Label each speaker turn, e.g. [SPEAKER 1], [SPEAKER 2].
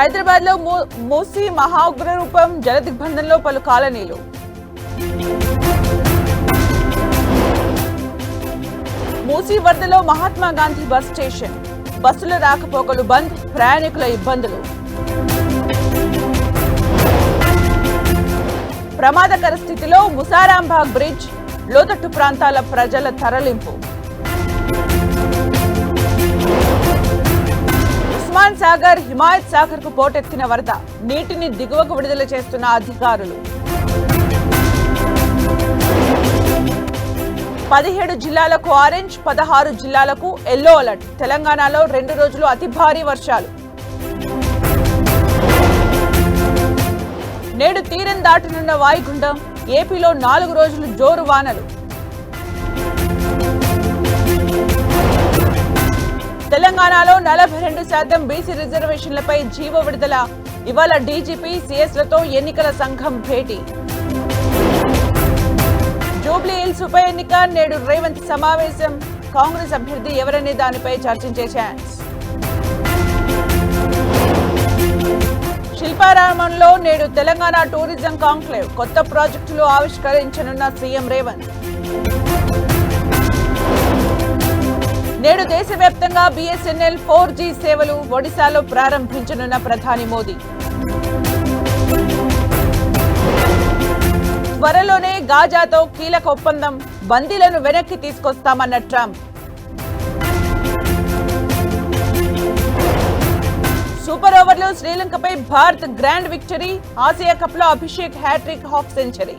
[SPEAKER 1] హైదరాబాద్లో మూసీ మహా ఉగ్రరూపం జలదిగ్బంధంలో పలు కాలనీలు. మూసీ వరదలో మహాత్మా గాంధీ బస్ స్టేషన్. బస్సుల రాకపోకలు బంద్ ప్రయాణికుల ఇబ్బందులు. ప్రమాదకర స్థితిలో ముసారాంబాగ్ బ్రిడ్జ్ లోతట్టు ప్రాంతాల ప్రజల తరలింపు. సాగర్ హిమాయత్ సాగర్కు పోటెత్తిన వరద నీటిని దిగువకు విడుదల చేస్తున్న అధికారులు. పదిహేడు జిల్లాలకు ఆరెంజ్ పదహారు జిల్లాలకు ఎల్లో అలర్ట్. తెలంగాణలో రెండు రోజులు అతి భారీ వర్షాలు. నేడు తీరం దాటనున్న వాయుగుండం ఏపీలో నాలుగు రోజులు జోరు వానలు. తెలంగాణలో నలభై రెండు శాతం బీసీ రిజర్వేషన్లపై జీవో విడుదల. ఇవాళ డీజీపీ సీఎస్లతో ఎన్నికల సంఘం భేటీ. జూబ్లీ హిల్స్ ఉప ఎన్నిక నేడు రేవంత్ సమావేశం. కాంగ్రెస్ అభ్యర్థి ఎవరనే దానిపై చర్చించే ఛాన్స్. శిల్పారామంలో నేడు తెలంగాణ టూరిజం కాంక్లేవ్. కొత్త ప్రాజెక్టులు ఆవిష్కరించనున్న సీఎం రేవంత్. నేడు దేశవ్యాప్తంగా బీఎస్ఎన్ఎల్ ఫోర్ జీ సేవలు ఒడిశాలో ప్రారంభించనున్న ప్రధాని మోదీ. త్వరలోనే గాజాతో కీలక ఒప్పందం బందీలను వెనక్కి తీసుకొస్తామన్న ట్రంప్. సూపర్ ఓవర్లో శ్రీలంకపై భారత్ గ్రాండ్ విక్టరీ ఆసియా కప్లో అభిషేక్ హ్యాట్రిక్ హాఫ్ సెంచరీ.